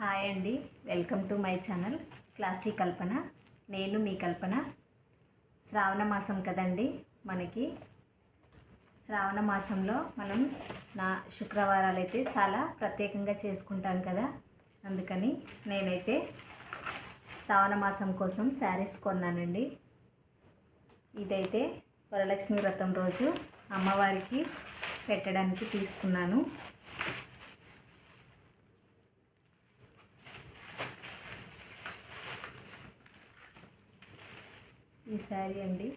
Hi అండి. Welcome to my channel classy Kalpana. నేను మీ కల్పన. శ్రావణ మాసం కదండి మనకి. శ్రావణ మాసంలో మనం నా శుక్రవారాలు అయితే చాలా ప్రత్యేకంగా చేసుకుంటాం కదా. అందుకని నేనైతే శ్రావణ మాసం కోసం శారీస్ కొన్నానండి. ఇదైతే వరలక్ష్మి వ్రతం రోజు అమ్మవారికి పెట్టడానికి తీసుకున్నాను. ఈ శారీ అండి.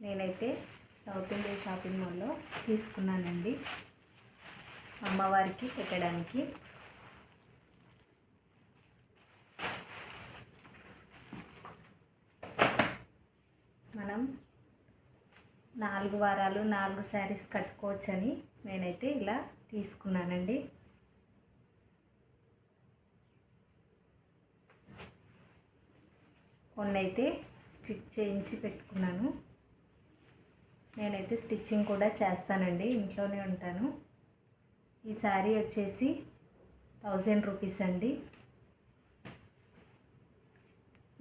నేనైతే సౌత్ ఇండియా షాపింగ్ మాల్లో తీసుకున్నానండి. అమ్మవారికి పెట్టడానికి. మనం నాలుగు వారాలు నాలుగు శారీస్ కట్టుకోవచ్చని నేనైతే ఇలా తీసుకున్నానండి. కొన్ని అయితే స్టిచ్ చేయించి పెట్టుకున్నాను. నేనైతే స్టిచ్చింగ్ కూడా చేస్తానండి ఇంట్లోనే ఉంటాను. ఈ శారీ వచ్చేసి థౌజండ్ రూపీస్ అండి.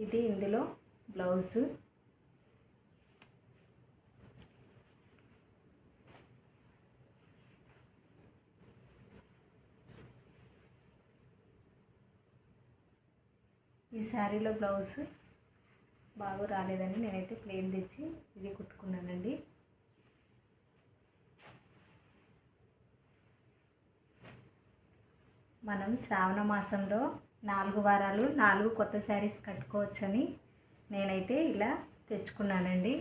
ఇది ఇందులో బ్లౌజు. ఈ శారీలో బ్లౌజ్ బాగా రాలేదని నేనైతే ప్లేన్ తెచ్చి ఇది కుట్టుకున్నానండి. మనం శ్రావణ మాసంలో నాలుగు వారాలు నాలుగు కొత్త శారీస్ కట్టుకోవచ్చని నేనైతే ఇలా తెచ్చుకున్నానండి.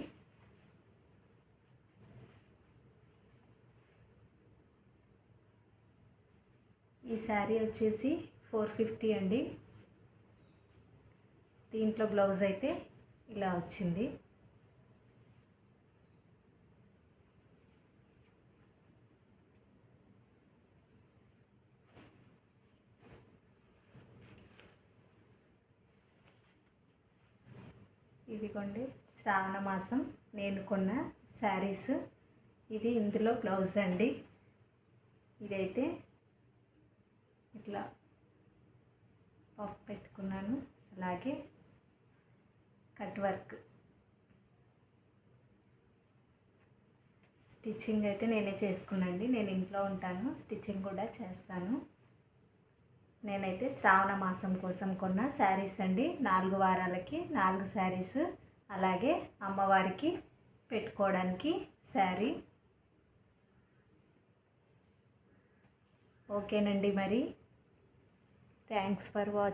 ఈ శారీ వచ్చేసి ఫోర్ ఫిఫ్టీ అండి. దీంట్లో బ్లౌజ్ అయితే ఇలా వచ్చింది. ఇదిగోండి శ్రావణ మాసం నేను కొన్న శారీస్. ఇది ఇందులో బ్లౌజ్ అండి. ఇదైతే ఇట్లా పఫ్ పెట్టుకున్నాను. అలాగే కట్ వర్క్. స్టిచ్చింగ్ అయితే నేనే చేసుకున్నాండి. నేను ఇంట్లో ఉంటాను. స్టిచ్చింగ్ కూడా చేస్తాను. నేనైతే శ్రావణ మాసం కోసం కొన్న శారీస్ అండి. నాలుగు వారాలకి నాలుగు శారీస్. అలాగే అమ్మవారికి పెట్టుకోవడానికి శారీ. ఓకేనండి మరి. Thanks for watching